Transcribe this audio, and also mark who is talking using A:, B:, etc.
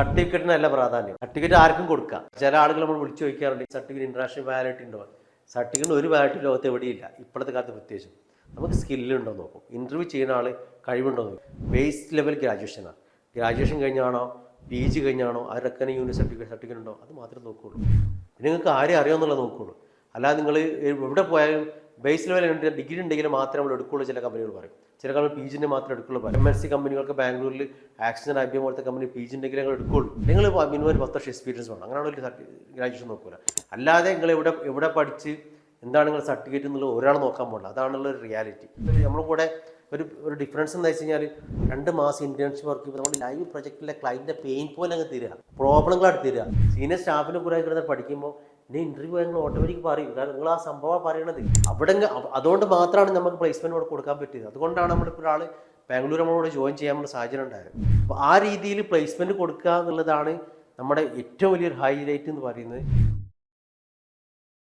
A: സർട്ടിഫിക്കറ്റിനല്ല പ്രാധാന്യം. സർട്ടിഫിക്കറ്റ് ആർക്കും കൊടുക്കാം. ചില ആളുകൾ നമ്മൾ വിളിച്ചു ചോദിക്കാറുണ്ട് സർട്ടിഫിക്കറ്റ് ഇന്റർനാഷണൽ വാലിഡിറ്റി ഉണ്ടോ? സർട്ടിഫിക്കറ്റ് ഒരു വാലിഡിറ്റി ലോകത്ത് എവിടെയില്ല. ഇപ്പോഴത്തെ കാലത്ത് പ്രത്യേകിച്ചും. നമുക്ക് സ്കില്ലുണ്ടോ നോക്കും. ഇന്റർവ്യൂ ചെയ്യുന്ന ആൾ കഴിവുണ്ടോ നോക്കും. ബേസ് ലെവൽ ഗ്രാജുവേഷനാണ് ഗ്രാജുവേഷൻ കഴിഞ്ഞാണോ? പി ജി കഴിഞ്ഞാണോ? അവരൊക്കെ യൂണിവേഴ്സിറ്റി സർട്ടിഫിക്കറ്റ് സർട്ടിഫിക്കറ്റ് ഉണ്ടോ? അത് മാത്രമേ നോക്കുകയുള്ളൂ പിന്നെ നിങ്ങൾക്ക് ആരെ അറിയാമെന്നുള്ളത് നോക്കുകയുള്ളൂ അല്ലാതെ നിങ്ങൾ എവിടെ പോയാലും ബേസ് ലെവൽ ഡിഗ്രി ഉണ്ടെങ്കിൽ മാത്രമേ നമ്മൾ എടുക്കുകയുള്ളൂ ചില കമ്പനികൾ പറയും. ചില കമ്പനി പി ജിന്റെ മാത്രമേ എടുക്കുള്ളൂ പറയും. എം എസ് സി കമ്പനികൾക്ക് ബാംഗ്ലൂരിൽ ആക്സിജൻ ഐ പോലത്തെ കമ്പനി പി ജി ഉണ്ടെങ്കിൽ ഞങ്ങൾ എടുക്കുകയുള്ളൂ നിങ്ങൾ മിനിമം ഒരു പത്ത് വർഷം എക്സ്പീരിയൻസ് വേണം. അങ്ങനെയാണ് ഒരു ഗ്രാജുവേഷൻ നോക്കൂല. അല്ലാതെ നിങ്ങൾ എവിടെ എവിടെ പഠിച്ച് എന്താണ് നിങ്ങൾ സർട്ടിഫിക്കറ്റ് എന്നുള്ള ഒരാൾ നോക്കാൻ പോകണ്ട അതാണുള്ള ഒരു റിയാലിറ്റി നമ്മൾ കൂടെ ഒരു ഒരു ഡിഫറൻസ് എന്താ വെച്ച് കഴിഞ്ഞാൽ രണ്ട് മാസം ഇന്റേൺഷിപ്പ് വർക്ക് ചെയ്യുമ്പോൾ നമ്മൾ ലൈവ് പ്രൊജക്റ്റിലെ ക്ലയന്റിന്റെ പെയിൻ പോലെ അങ്ങ് തരിക. പ്രോബ്ലങ്ങളായിട്ട് തരിക. സീനിയർ സ്റ്റാഫിനെ കൂടെ കിടന്ന് പഠിക്കുമ്പോൾ പിന്നെ ഇന്റർവ്യൂ ഞങ്ങൾ ഓട്ടോമാറ്റിക് പറയും. കാരണം നിങ്ങൾ ആ സംഭവം പറയണത്. അവിടെ അതുകൊണ്ട് മാത്രമാണ് നമുക്ക് പ്ലേസ്മെന്റ് ഇവിടെ കൊടുക്കാൻ പറ്റിയത്. അതുകൊണ്ടാണ് നമ്മളിപ്പോൾ ഒരാൾ ബാംഗ്ലൂർ നമ്മളോട് ജോയിൻ ചെയ്യാനുള്ള സാഹചര്യം ഉണ്ടായത്. അപ്പോൾ ആ രീതിയിൽ പ്ലേസ്മെന്റ് കൊടുക്കുക എന്നുള്ളതാണ് നമ്മുടെ ഏറ്റവും വലിയൊരു ഹൈലൈറ്റ് എന്ന് പറയുന്നത്.